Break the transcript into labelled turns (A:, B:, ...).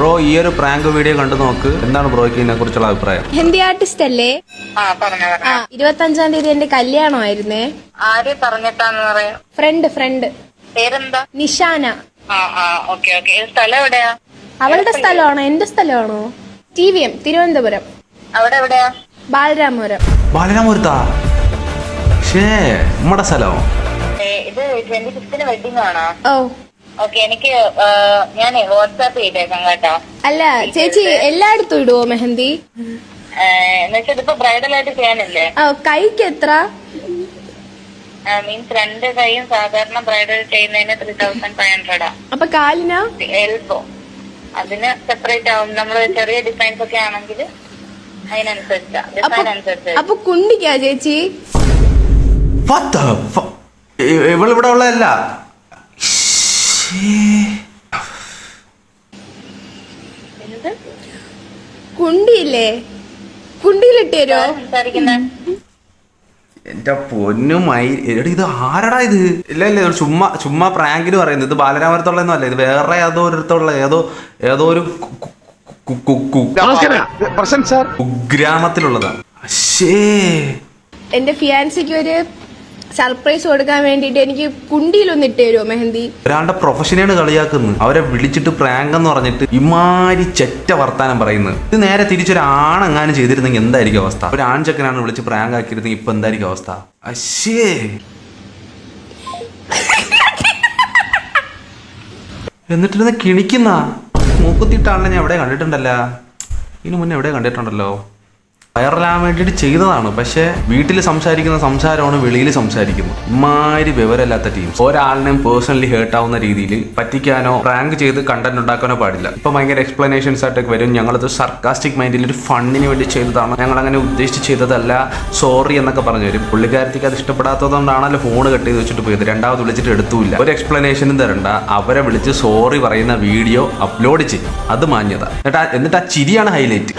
A: Bro ഈ ഒരു prank video കണ്ടു നോക്ക്. എന്താണ് ബ്രോയ്ക്ക് ഇതിനെ കുറിച്ചുള്ള അഭിപ്രായം?
B: ഹിന്ദി ആർട്ടിസ്റ്റ് അല്ലേ?
C: ആ പറഞ്ഞ
B: ആ
C: പറഞ്ഞ.
B: ഇരുപത്തി അഞ്ചാം തീയതി എന്റെ കല്യാണമായിരുന്നേ
C: ആര് പറഞ്ഞിട്ടാന്ന് പറയാ?
B: Friend friend.
C: പേരെന്താ?
B: നിഷാന.
C: ആ ആ ഓക്കെ ഓക്കെ. സ്ഥലം എവിടെയാ?
B: അവളുടെ സ്ഥലമാണോ? എന്റെ സ്ഥലമാണോ? T V M Thiruvananthapuram.
C: അവിടെ എവിടെയാ?
B: ബാലരാമപുരം.
A: ബാലരാമപുരത്താ? ഷേ നമ്മുടെ സ്ഥലം.
C: ഏ, ഇത് ട്വന്റി ഫിഫ്റ്റിന് വെഡിങ് ആണോ?
B: ഓ
C: ഓക്കെ എനിക്ക് ഞാൻ വാട്സാപ്പ് ചെയ്തേക്കാം കേട്ടോ.
B: അല്ല ചേച്ചി എല്ലായിടത്തും ഇടുവോ മെഹന്തി?
C: എന്നുവെച്ചാൽ ഇതിപ്പോ ബ്രൈഡൽ ആയിട്ട് ചെയ്യാനില്ലേ?
B: ഓ കൈക്ക് എത്ര?
C: മീൻസ് രണ്ട് കൈയും സാധാരണ ബ്രൈഡൽ ചെയ്യുന്നതിന് ത്രീ തൗസൻഡ് ഫൈവ് ഹൺഡ്രഡാ
B: അപ്പൊ കാലിനാ?
C: എൽബോ അതിന് സെപ്പറേറ്റ് ആവും. നമ്മൾ ചെറിയ ഡിസൈൻസ് ഒക്കെ ആണെങ്കിൽ അതിനനുസരിച്ചാ.
B: അപ്പൊ
C: ഡിസൈൻ അനുസരിച്ച്
B: അപ്പൊ കുണ്ടിക്കാ ചേച്ചി?
A: ഇവളിവിടെ ഉള്ളതല്ല?
B: കുണ്ടിയില്ലേ? കുണ്ടിയിലിട്ടോ
A: എന്റെ പൊന്നുമായി എടി ഇത് ആരടാ ഇത്? ഇല്ല ഇല്ല ഇത് ചുമ്മാ ചുമ്മാ പ്രാങ്കിന് പറയുന്നത്. ഇത് ബാലരാമരത്തുള്ളതൊന്നും അല്ല. ഇത് വേറെ ഏതോ ഒരിടത്തുള്ള ഏതോ ഏതോ ഒരു കു- കു- കു- കു- കു-
D: പ്രസന്റ് സാർ
A: കുഗ്രാമത്തിലുള്ളതാണ്.
B: എന്റെ ഫിയാൻസിക്ക് ഒരു സർപ്രൈസ് കൊടുക്കാൻ വേണ്ടിട്ട് എനിക്ക് കുണ്ടിയിലൊന്നും ഇട്ട് തരുമോ മെഹന്തി?
A: ഒരാളുടെ പ്രൊഫഷനെയാണ് കളിയാക്കുന്നത്. അവരെ വിളിച്ചിട്ട് പ്രാങ്ക് എന്ന് പറഞ്ഞിട്ട് ഇമാരി ചെറ്റ വർത്താനം പറയുന്നത്. ഇത് നേരെ തിരിച്ചൊരാണെങ്ങാനും ചെയ്തിരുന്നെങ്കിൽ എന്തായിരിക്കും അവസ്ഥ? ഒരു ആൺചക്കനാണ് വിളിച്ച് പ്രാങ്ക് ആക്കിയിരുന്നെങ്കിൽ ഇപ്പൊ എന്തായിരിക്കും അവസ്ഥ? അശ്ശേ. എന്നിട്ടിരുന്ന് കിണിക്കുന്ന മൂക്കുത്തിട്ടാണല്ലോ ഞാൻ എവിടെ കണ്ടിട്ടുണ്ടല്ല? ഇതിനു മുന്നേ എവിടെ കണ്ടിട്ടുണ്ടല്ലോ? വൈറലാൻ വേണ്ടിയിട്ട് ചെയ്തതാണ്. പക്ഷേ വീട്ടിൽ സംസാരിക്കുന്ന സംസാരമാണ് വെളിയിൽ സംസാരിക്കുന്നത്. ഇമാതിരി വിവരമില്ലാത്ത ടീം ഒരാളിനെയും പേഴ്സണലി ഹേർട്ട് ആവുന്ന രീതിയിൽ പറ്റിക്കാനോ റാങ്ക് ചെയ്ത് കണ്ടന്റ് ഉണ്ടാക്കാനോ പാടില്ല. ഇപ്പൊ ഭയങ്കര എക്സ്പ്ലനേഷൻസ് ആയിട്ടൊക്കെ വരും. ഞങ്ങളത് സർക്കാസ്റ്റിക് മൈൻഡിൽ ഒരു ഫണ്ടിന് വേണ്ടി ചെയ്തതാണ്. ഞങ്ങൾ അങ്ങനെ ഉദ്ദേശിച്ച് ചെയ്തതല്ല. സോറി എന്നൊക്കെ പറഞ്ഞു വരും. പുള്ളിക്കാരത്തേക്ക് അത് ഇഷ്ടപ്പെടാത്തതുകൊണ്ടാണല്ലോ ഫോൺ കട്ട് ചെയ്ത് വെച്ചിട്ട് പോയത്. രണ്ടാമത് വിളിച്ചിട്ട് എടുത്തൂല്ല. ഒരു എക്സ്പ്ലനേഷനും തരണ്ട. അവരെ വിളിച്ച് സോറി പറയുന്ന വീഡിയോ അപ്ലോഡ് ചെയ്യും. അത് മാന്യത. എന്നിട്ട് എന്നിട്ട് ആ ചിരിയാണ് ഹൈലൈറ്റ്